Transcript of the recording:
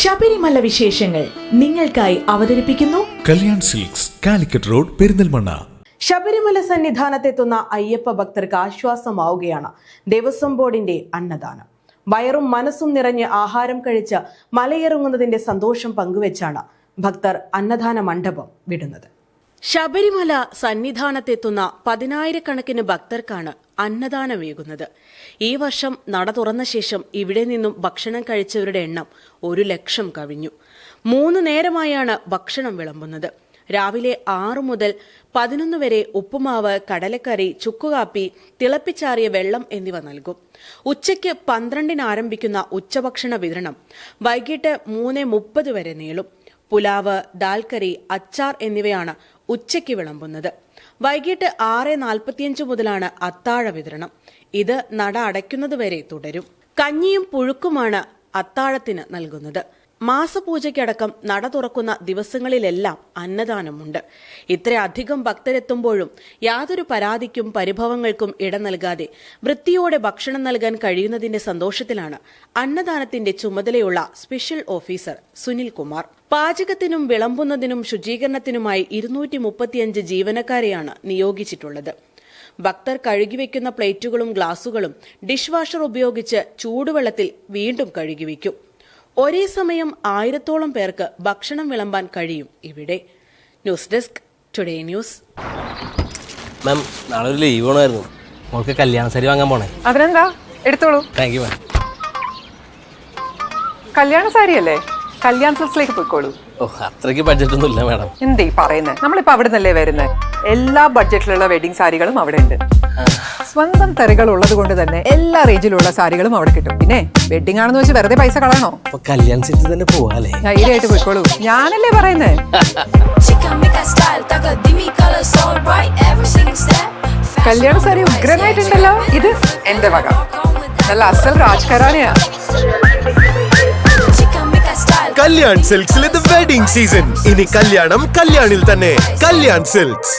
ശബരിമല വിശേഷങ്ങൾ നിങ്ങൾക്കായി അവതരിപ്പിക്കുന്നു കല്യാൺ സിൽക്സ് കാലിക്കറ്റ് റോഡ് പെരിന്തൽമണ്ണ. ശബരിമല സന്നിധാനത്തെത്തുന്ന അയ്യപ്പ ഭക്തർക്ക് ആശ്വാസമാവുകയാണ്. ദേവസ്വം ബോർഡിന്റെ അന്നദാനം. വയറും മനസ്സും നിറഞ്ഞ് ആഹാരം കഴിച്ച് മലയിറങ്ങുന്നതിന്റെ സന്തോഷം പങ്കുവെച്ചാണ് ഭക്തർ അന്നദാന മണ്ഡപം വിടുന്നത്. ശബരിമല സന്നിധാനത്തെത്തുന്ന പതിനായിരക്കണക്കിന് ഭക്തർക്കാണ് അന്നദാനമേകുന്നത് ഈ വർഷം നട തുറന്ന ശേഷം ഇവിടെ നിന്നും ഭക്ഷണം കഴിച്ചവരുടെ എണ്ണം ഒരു ലക്ഷം കവിഞ്ഞു. മൂന്ന് നേരമായാണ് ഭക്ഷണം വിളമ്പുന്നത്. രാവിലെ ആറു മുതൽ പതിനൊന്ന് വരെ ഉപ്പുമാവ് കടലക്കറി ചുക്കുകാപ്പി തിളപ്പിച്ചാറിയ വെള്ളം എന്നിവ നൽകും. ഉച്ചയ്ക്ക് പന്ത്രണ്ടിന് ആരംഭിക്കുന്ന ഉച്ചഭക്ഷണ വിതരണം വൈകിട്ട് മൂന്ന് മുപ്പത് വരെ നീളും. പുലാവ് ദാൽക്കറി അച്ചാർ എന്നിവയാണ് ഉച്ചയ്ക്ക് വിളമ്പുന്നത്. വൈകിട്ട് ആറ് നാൽപ്പത്തിയഞ്ച് മുതലാണ് അത്താഴ വിതരണം. ഇത് നട അടയ്ക്കുന്നതുവരെ തുടരും. കഞ്ഞിയും പുഴുക്കുമാണ് അത്താഴത്തിന് നൽകുന്നത്. മാസപൂജയ്ക്കടക്കം നട തുറക്കുന്ന ദിവസങ്ങളിലെല്ലാം അന്നദാനമുണ്ട്. ഇത്രയധികം ഭക്തരെത്തുമ്പോഴും യാതൊരു പരാതിക്കും പരിഭവങ്ങൾക്കും ഇട നൽകാതെ വൃത്തിയോടെ ഭക്ഷണം നൽകാൻ കഴിയുന്നതിന്റെ സന്തോഷത്തിലാണ് അന്നദാനത്തിന്റെ ചുമതലയുള്ള സ്പെഷ്യൽ ഓഫീസർ സുനിൽ കുമാർ. പാചകത്തിനും വിളമ്പുന്നതിനും ശുചീകരണത്തിനുമായി ഇരുന്നൂറ്റി മുപ്പത്തിയഞ്ച് ജീവനക്കാരെയാണ് നിയോഗിച്ചിട്ടുള്ളത്. ഭക്തർ കഴുകിവെക്കുന്ന പ്ലേറ്റുകളും ഗ്ലാസുകളും ഡിഷ് വാഷർ ഉപയോഗിച്ച് ചൂടുവെള്ളത്തിൽ വീണ്ടും കഴുകിവെക്കും ഒരേ സമയം ആയിരത്തോളം പേർക്ക് ഭക്ഷണം വിളമ്പാൻ കഴിയും ഇവിടെ. News desk today news ma'am നാളെ ഒരു ലീവ് വേണമായിരുന്നു. മോൾക്ക് കല്യാണ സാരി വാങ്ങാൻ പോണേ. അതിനെന്താ? എടുത്തോളൂ. താങ്ക് യു മാം കല്യാണ സാരി അല്ലേ? കല്യാൺ സിൽസിലേക്ക് പോയിക്കോളൂ. ഓ അത്രയ്ക്ക് ബഡ്ജറ്റ് ഒന്നും ഇല്ല മാഡം എന്തേ പറയുന്നത് നമ്മളിപ്പോ അവിടെ നിന്നല്ലേ വരുന്നത് എല്ലാ ബഡ്ജറ്റിലുള്ള വെഡിങ് സാരികളും അവിടെ ഉണ്ട് സ്വന്തം തെറികൾ ഉള്ളത് കൊണ്ട് തന്നെ എല്ലാ റേഞ്ചിലുള്ള സാരികളും അവിടെ കിട്ടും. പിന്നെ വെഡിങ് ആണെന്ന് വെച്ച് വെറുതെ പൈസ കളയണോ? കല്യാൺ സിറ്റി തന്നെ പോവാല്ലേ ധൈര്യമായിട്ട് പോയിക്കോളൂ. ഞാനല്ലേ പറയുന്നേ? Chica make a style, taca dimi color so bright, every single step. കല്യാണ സാരി ഉഗ്രനായിട്ടുണ്ടല്ലോ. ഇത് എന്റെ വക. നല്ല അസൽ രാജ്കരാണിയാ. കല്യാൺ സിൽക്സിൽ ഇത് വെഡിംഗ് സീസൺ ഇനി കല്യാണം കല്യാണിൽ തന്നെ. കല്യാൺ സിൽക്സ്.